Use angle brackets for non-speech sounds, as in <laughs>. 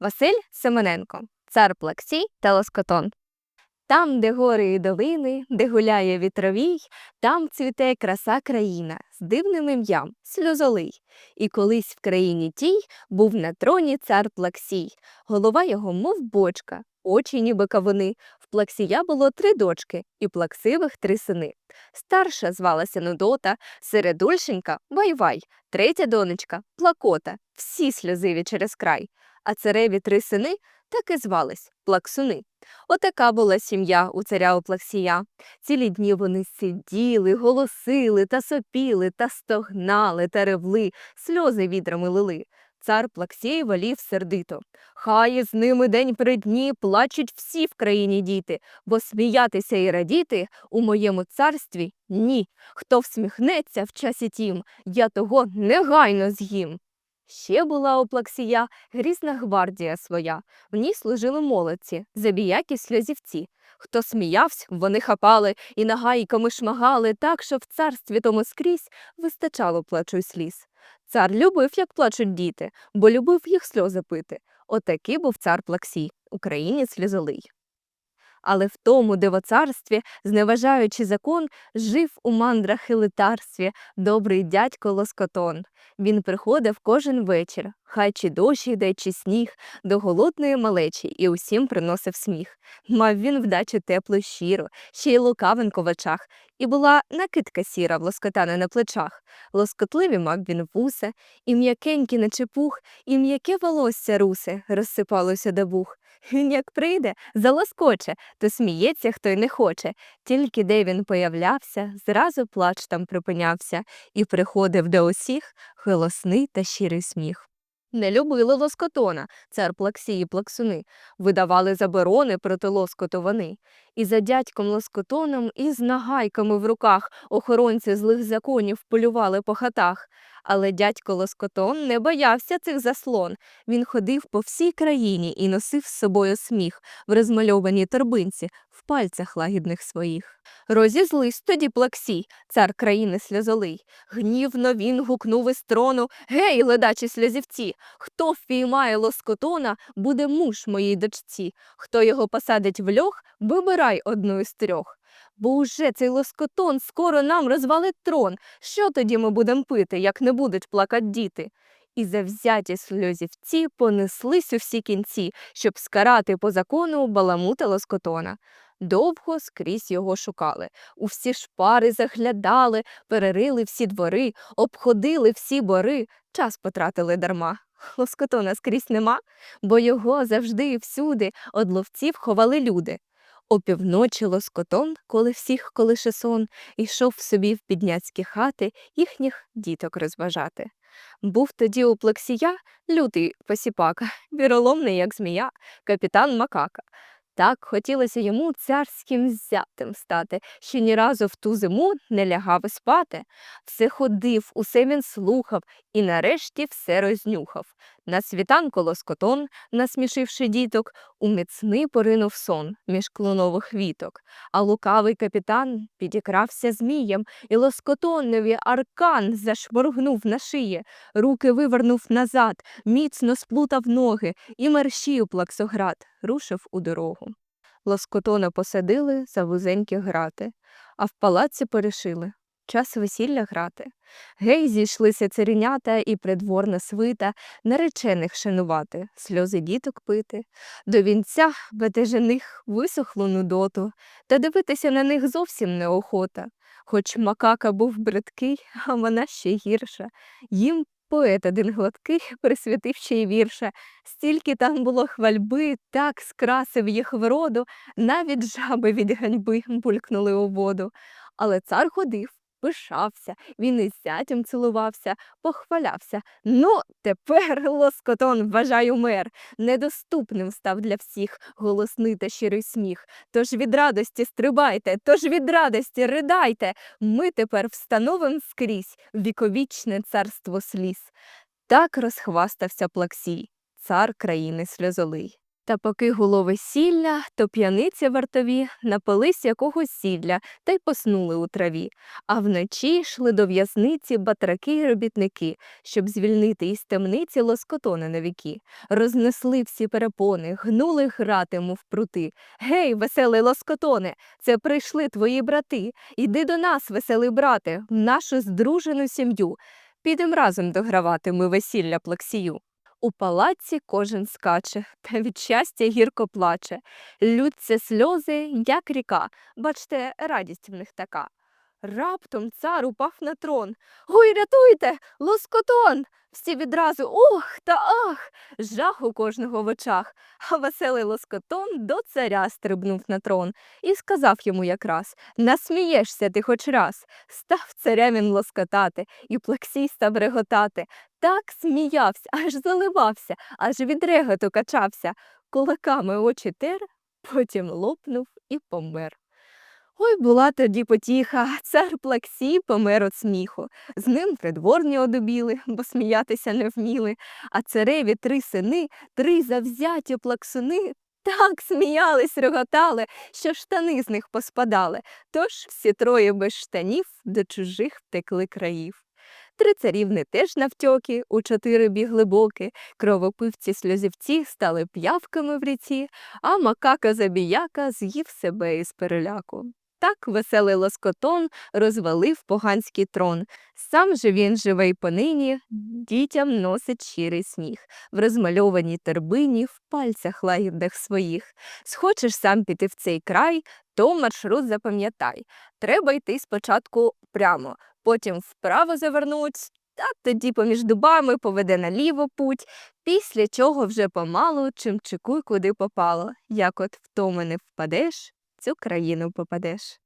Василь Семененко, цар Плаксій та Лоскотон. Там, де гори і долини, де гуляє вітровій, там цвіте краса країна з дивним ім'ям Сльозолий. І колись в країні тій був на троні цар Плаксій. Голова його, мов бочка, очі ніби кавуни. В Плаксія було три дочки і плаксивих три сини. Старша звалася Нудота, середульшенька Вайвай, третя донечка Плакота, всі сльозиві через край. А цареві три сини так і звались Плаксуни. Отака була сім'я у царя Оплаксія. Цілі дні вони сиділи, голосили та сопіли, та стогнали та ревли, сльози відрами лили. Цар Плаксій волів сердито. Хай із ними день при дні плачуть всі в країні діти, бо сміятися і радіти у моєму царстві ні. Хто всміхнеться в часі тім, я того негайно з'їм. Ще була у Плаксія грізна гвардія своя, в ній служили молодці, забіякі сльозівці. Хто сміявся, вони хапали і нагайками шмагали так, що в царстві тому скрізь вистачало плачу й сліз. Цар любив, як плачуть діти, бо любив їх сльози пити. Отакий був цар Плаксій, українець сльозолий. Але в тому дивоцарстві, зневажаючи закон, жив у мандрах і летарстві добрий дядько Лоскотон. Він приходив кожен вечір, хай чи дощ йде, чи сніг, до голодної малечі і усім приносив сміх. Мав він вдачу теплу щиру, ще й лукавинку в очах, і була накидка сіра в лоскотана на плечах. Лоскотливі мав він вуса, і м'якенькі наче пух, і м'яке волосся русе розсипалося до вух. Він як прийде, залоскоче, то сміється, хто й не хоче. Тільки де він появлявся, зразу плач там припинявся, і приходив до усіх голосний та щирий сміх. Не любили лоскотона, цар Плаксій і плаксуни, видавали заборони проти лоскоту вони. І за дядьком лоскотоном, і з нагайками в руках охоронці злих законів полювали по хатах. Але дядько Лоскотон не боявся цих заслон. Він ходив по всій країні і носив з собою сміх в розмальованій торбинці, пальцях лагідних своїх. Розізлись тоді плаксій, цар країни сльозолий. Гнівно він гукнув із трону Гей, ледачі сльозівці! Хто впіймає лоскотона, буде муж моїй дочці. Хто його посадить в льох, вибирай одну із трьох. Бо уже цей лоскотон скоро нам розвалить трон. Що тоді ми будемо пити, як не будуть плакать діти? І завзяті сльозівці понеслись у всі кінці, щоб скарати по закону баламута лоскотона. Довго скрізь його шукали. У всі шпари заглядали, перерили всі двори, обходили всі бори, час потратили дарма. Лоскотона скрізь нема, бо його завжди і всюди од ловців ховали люди. Опівночі лоскотон, коли всіх колише сон, йшов собі в підняцькі хати їхніх діток розважати. Був тоді у плексія лютий посіпака, віроломний, як змія, капітан Макака. Так хотілося йому царським взятим стати, що ні разу в ту зиму не лягав і спати. Все ходив, усе він слухав і нарешті все рознюхав. На світанку лоскотон, насмішивши діток, у міцний поринув сон між клонових віток. А лукавий капітан підікрався змієм, і лоскотонові аркан зашморгнув на шиє, руки вивернув назад, міцно сплутав ноги і мерщію плаксоград рушив у дорогу. Лоскотона посадили за вузенькі грати, а в палаці порішили час весілля грати. Гей, зійшлися царінята і придворна свита, наречених шанувати, сльози діток пити. До вінця бетежених висохлу нудоту, та дивитися на них зовсім неохота. Хоч макака був бридкий, а вона ще гірша. Їм поет один гладкий присвятив ще й вірша. Стільки там було хвальби, так скрасив їх вроду, навіть жаби від ганьби булькнули у воду. Але цар ходив, пишався, він із зятям цілувався, похвалявся. Ну, тепер <laughs> лоскотон, вважаю, мер, недоступним став для всіх голосний та щирий сміх. Тож від радості стрибайте, тож від радості ридайте. Ми тепер встановим скрізь віковічне царство сліз. Так розхвастався Плаксій, цар країни сльозолий. Та поки гуло весілля, то п'яниці вартові напились якогось сілля та й поснули у траві. А вночі йшли до в'язниці батраки й робітники, щоб звільнити із темниці лоскотони на віки. Рознесли всі перепони, гнули грати, мов прути. Гей, веселий лоскотоне, це прийшли твої брати. Іди до нас, веселий брате, в нашу здружену сім'ю. Підем разом догравати ми весілля плаксію. У палаці кожен скаче, <laughs> та від щастя гірко плаче. Лються сльози, як ріка. Бачте, радість в них така. Раптом цар упав на трон. Ой, рятуйте, лоскотон! Всі відразу ох та ах, жах у кожного в очах. А веселий лоскотон до царя стрибнув на трон і сказав йому якраз Насмієшся ти хоч раз. Став царя він лоскотати, і плаксій став реготати. Так сміявся, аж заливався, аж від реготу качався. Кулаками очі тер, потім лопнув і помер. Ой, була тоді потіха, цар Плаксій помер від сміху. З ним придворні одобіли, бо сміятися не вміли, а цареві три сини, три завзяті плаксуни. Так сміялись, реготали, що штани з них поспадали, тож всі троє без штанів до чужих втекли країв. Три царівни теж навтьоки, у чотири бігли боки, кровопивці сльозівці стали п'явками в ріці, а макака забіяка з'їв себе із переляку. Так веселий лоскотон розвалив поганський трон. Сам же він живе й понині, дітям носить щирий сніг, в розмальованій торбині, в пальцях лагідних своїх. Схочеш сам піти в цей край, то маршрут запам'ятай. Треба йти спочатку прямо, потім вправо завернуть, та тоді поміж дубами поведе наліво путь, після чого вже помалу чимчикуй куди попало, як от в тому впадеш, цю країну попадеш.